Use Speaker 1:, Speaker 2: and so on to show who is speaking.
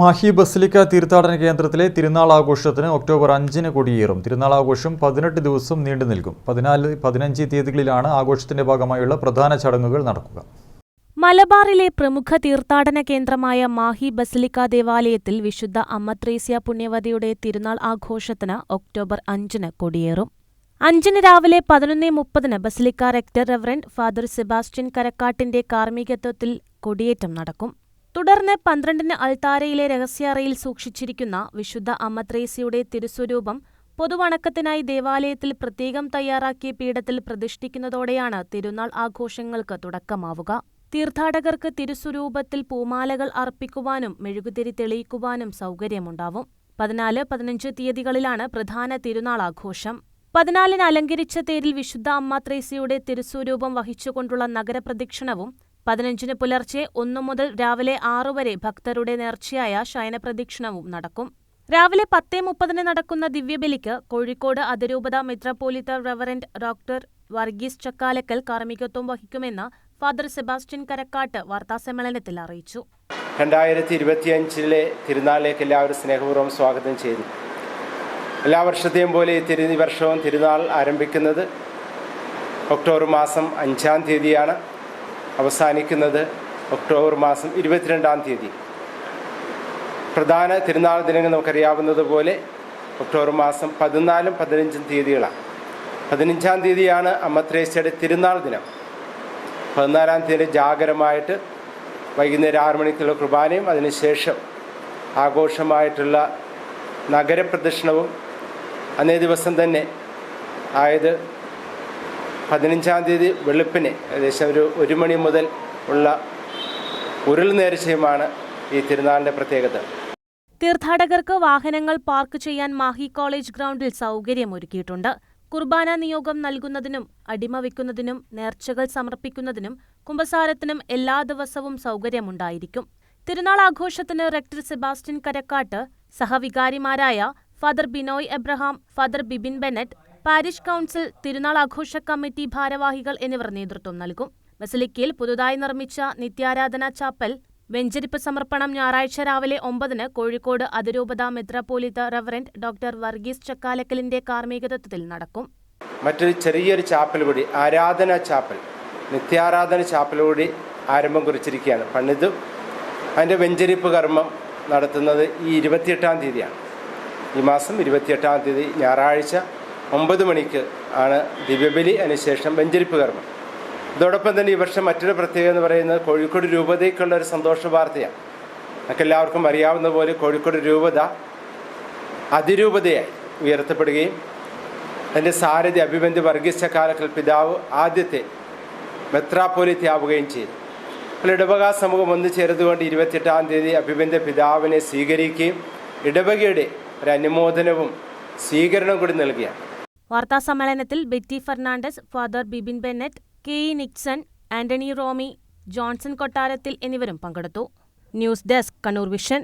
Speaker 1: Mahe basilica തീർത്ഥാടന കേന്ദ്രത്തിലെ തിരുനാൾ ആഘോഷത്തിന് ഒക്ടോബർ അഞ്ചിന് കൊടിയേറും. തിരുനാൾ ആഘോഷം പതിനെട്ട് ദിവസം നീണ്ടു നിൽക്കും. പതിനാല് പതിനഞ്ച് തീയതികളിലാണ് ആഘോഷത്തിന്റെ ഭാഗമായുള്ള പ്രധാന ചടങ്ങുകൾ നടക്കുക.
Speaker 2: മലബാറിലെ പ്രമുഖ തീർത്ഥാടന കേന്ദ്രമായ മാഹി ബസലിക്ക ദേവാലയത്തിൽ വിശുദ്ധ അമ്മത്രേസ്യ പുണ്യവതിയുടെ തിരുനാൾ ആഘോഷത്തിന് ഒക്ടോബർ അഞ്ചിന് കൊടിയേറും. അഞ്ചിന് രാവിലെ പതിനൊന്ന് മുപ്പതിന് basilica rector reverend father Sebastian കരക്കാട്ടിന്റെ കാർമ്മികത്വത്തിൽ കൊടിയേറ്റം നടക്കും. തുടർന്ന് പന്ത്രണ്ടിന് അൾത്താരയിലെ രഹസ്യാറയിൽ സൂക്ഷിച്ചിരിക്കുന്ന വിശുദ്ധ അമ്മത്രേസിയുടെ തിരുസ്വരൂപം പൊതുവണക്കത്തിനായി ദേവാലയത്തിൽ പ്രത്യേകം തയ്യാറാക്കിയ പീഠത്തിൽ പ്രതിഷ്ഠിക്കുന്നതോടെയാണ് തിരുനാൾ ആഘോഷങ്ങൾക്ക് തുടക്കമാവുക. തീർത്ഥാടകർക്ക് തിരുസ്വരൂപത്തിൽ പൂമാലകൾ അർപ്പിക്കുവാനും മെഴുകുതിരി തെളിയിക്കുവാനും സൗകര്യമുണ്ടാവും. പതിനാല് പതിനഞ്ച് തീയതികളിലാണ് പ്രധാന തിരുനാൾ ആഘോഷം. പതിനാലിന് അലങ്കരിച്ച തേരിൽ വിശുദ്ധ അമ്മാത്രേസ്യയുടെ തിരുസ്വരൂപം വഹിച്ചുകൊണ്ടുള്ള നഗരപ്രദക്ഷിണവും പതിനഞ്ചിന് പുലർച്ചെ ഒന്നു മുതൽ രാവിലെ ആറു വരെ ഭക്തരുടെ നേർച്ചയായ ശയനപ്രദക്ഷിണവും നടക്കും. രാവിലെ പത്തേ മുപ്പതിന് നടക്കുന്ന ദിവ്യബലിക്ക് കോഴിക്കോട് അതിരൂപത മെത്രാപ്പോലിത്ത റവറന്റ് ഡോക്ടർ വർഗീസ് ചക്കാലക്കൽ കാർമ്മികത്വം വഹിക്കുമെന്ന് ഫാദർ സെബാസ്റ്റ്യൻ കരക്കാട്ട് വാർത്താസമ്മേളനത്തിൽ അറിയിച്ചു.
Speaker 3: രണ്ടായിരത്തി ഇരുപത്തിയഞ്ചിലെ തിരുനാളിലേക്ക് എല്ലാവരും സ്നേഹപൂർവം സ്വാഗതം ചെയ്തു. എല്ലാ വർഷത്തെയും പോലെ ഈ വർഷവും തിരുനാൾ ആരംഭിക്കുന്നത് ഒക്ടോബർ മാസം അഞ്ചാം തീയതിയാണ്. അവസാനിക്കുന്നത് ഒക്ടോബർ മാസം ഇരുപത്തിരണ്ടാം തീയതി. പ്രധാന തിരുനാൾ ദിനങ്ങൾ നമുക്കറിയാവുന്നതുപോലെ ഒക്ടോബർ മാസം പതിനാലും പതിനഞ്ചും തീയതികളാണ്. പതിനഞ്ചാം തീയതിയാണ് അമ്മത്രേസ്യയുടെ തിരുനാൾ ദിനം. പതിനാലാം തീയതി ജാഗരമായിട്ട് വൈകുന്നേരം ആറ് മണിക്കുള്ള കുർബാനയും അതിനുശേഷം ആഘോഷമായിട്ടുള്ള നഗരപ്രദക്ഷിണവും അന്നേ ദിവസം തന്നെ ആയത് പതിനഞ്ചാം തീയതി വെളുപ്പിന് ഏകദേശം ഒരു ഒരു മണി മുതൽ ഉള്ള ഉരുൾ നേർച്ചയുമാണ് ഈ തിരുനാളിന്റെ പ്രത്യേകത.
Speaker 2: തീർത്ഥാടകർക്ക് വാഹനങ്ങൾ പാർക്ക് ചെയ്യാൻ മാഹി കോളേജ് ഗ്രൗണ്ടിൽ സൗകര്യമൊരുക്കിയിട്ടുണ്ട്. കുർബാന നിയോഗം നൽകുന്നതിനും അടിമ വയ്ക്കുന്നതിനും നേർച്ചകൾ സമർപ്പിക്കുന്നതിനും കുംഭസാരത്തിനും എല്ലാ ദിവസവും സൗകര്യമുണ്ടായിരിക്കും. തിരുനാൾ ആഘോഷത്തിന് rector Sebastian Karakkat സഹവികാരിമാരായ father Binoy Abraham father Bibin Bennett parish council തിരുനാൾ ആഘോഷ കമ്മിറ്റി ഭാരവാഹികൾ എന്നിവർ നേതൃത്വം നൽകും. ബസലിക്കയിൽ പുതുതായി നിർമ്മിച്ച നിത്യാരാധന ചാപ്പൽ വെഞ്ചരിപ്പ് സമർപ്പണം ഞായറാഴ്ച രാവിലെ ഒമ്പതിന് കോഴിക്കോട് അതിരൂപത മെത്രാപോലിത്ത റവറന്റ് ഡോക്ടർ വർഗീസ് ചക്കാലക്കലിന്റെ കാർമ്മികത്വത്തിൽ നടക്കും.
Speaker 3: മറ്റൊരു ചെറിയൊരു ചാപ്പൽ കൂടി ആരാധന ചാപ്പൽ നിത്യാരാധന ചാപ്പൽ കൂടി ആരംഭം കുറിച്ചിരിക്കുകയാണ്. പണിത് അതിന്റെ വെഞ്ചരിപ്പ് കർമ്മം നടത്തുന്നത് ഈ ഇരുപത്തിയെട്ടാം തീയതിയാണ്. ഈ മാസം ഇരുപത്തിയെട്ടാം തീയതി ഞായറാഴ്ച ഒമ്പത് മണിക്ക് ആണ് ദിവ്യബലി അതിനുശേഷം വെഞ്ചരിപ്പ് കർമ്മം. ഇതോടൊപ്പം തന്നെ ഈ വർഷം മറ്റൊരു പ്രത്യേകത എന്ന് പറയുന്നത് കോഴിക്കോട് രൂപതയ്ക്കുള്ള ഒരു സന്തോഷ വാർത്തയാണ്. നമുക്ക് എല്ലാവർക്കും അറിയാവുന്ന പോലെ കോഴിക്കോട് രൂപത അതിരൂപതയായി ഉയർത്തപ്പെടുകയും അതിന്റെ സാരഥി അഭിബന്ധി വർഗീസ കാലക്കൽ പിതാവ് ആദ്യത്തെ മെത്രാപ്പോലിത്തയാവുകയും ചെയ്തു. അപ്പോൾ ഇടവക സമൂഹം ഒന്നു ചേർന്നുകൊണ്ട് ഇരുപത്തിയെട്ടാം തീയതി അഭിബന്ധ പിതാവിനെ സ്വീകരിക്കുകയും ഇടവകയുടെ ഒരു അനുമോദനവും സ്വീകരണവും കൂടി നൽകിയാണ്
Speaker 2: വാർത്താസമ്മേളനത്തിൽ Betty Fernandes father Bibin Bennett K E Nixon Antony Romi Johnson കൊട്ടാരത്തിൽ എന്നിവരും പങ്കെടുത്തു. News desk Kannur vision.